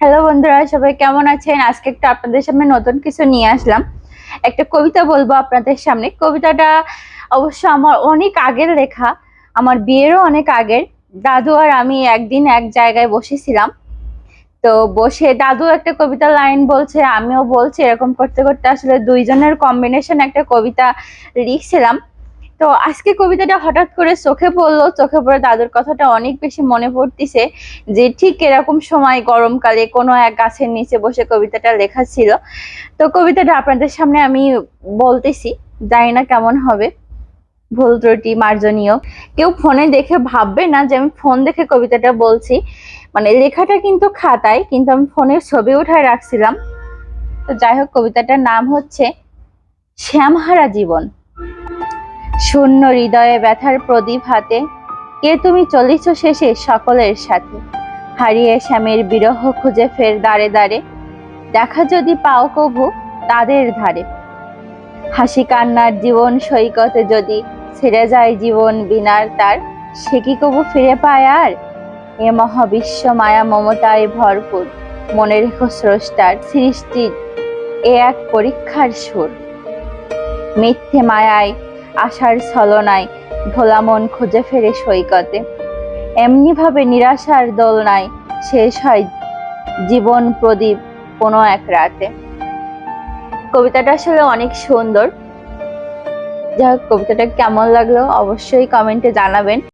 Hello বন্ধুরা, সবাই কেমন আছেন? আজকে একটা আপনাদের সামনে নতুন কিছু নিয়ে আসলাম। একটা কবিতা বলব আপনাদের সামনে। কবিতাটা অবশ্য আমার অনেক আগের লেখা, আমার বিয়েরও অনেক আগের। দাদু আর আমি একদিন এক জায়গায় বসেছিলাম। তো বসে দাদু একটা কবিতা লাইন বলছে, আমিও বলছি, এরকম করতে করতে আসলে দুইজনের কম্বিনেশন একটা কবিতা লিখছিলাম। তো আজকে কবিতাটা হঠাৎ করে চোখে পড়ল, চোখে পড়ে দাদুর কথাটা অনেক বেশি মনে পড়তিছে যে ঠিক এরকম সময় গরমকালে কোনো এক গাছের নিচে বসে কবিতাটা লেখা ছিল। তো কবিতাটা আপনাদের সামনে আমি বলতেছি, জানি না কেমন হবে। ভুল ত্রুটি, মার্জনীয়। কেউ ফোনে দেখে ভাববে না যে আমি ফোন দেখে কবিতাটা বলছি। মানে লেখাটা কিন্তু খাতায়, কিন্তু আমি ফোনে ছবি উঠায় রাখছিলাম। তো যাই হোক, কবিতাটার নাম হচ্ছে শ্যামহারা জীবন। শূন্য হৃদয়ে ব্যথার প্রদীপ হাতে। কে তুমি চলিছ শেষে সকলের সাথে। হারিয়ে শ্যামের বিরহ খুঁজে ফের দাঁড়ে দাঁড়ে দেখা যদি পাও কভু তাদের ধারে। হাসি কান্নার জীবন সৈকতে যদি ছেড়ে যায় জীবন বিনার তার, সে কি কবু ফিরে পায় আর? এ মহাবিশ্ব মায়া মমতায় ভরপুর। মনে রেখো স্রষ্টার সৃষ্টির এ এক পরীক্ষার সুর। মিথ্যে মায়ায় আশার ছলনায় ভোলা মন খুঁজে ফেরে সৈকতে। এমনি ভাবে নিরাশার দোলনায় শেষ হয় জীবন প্রদীপ কোনো এক রাতে। কবিতাটা আসলে অনেক সুন্দর। যাই কবিতাটা কেমন লাগল অবশ্যই কমেন্টে জানাবেন।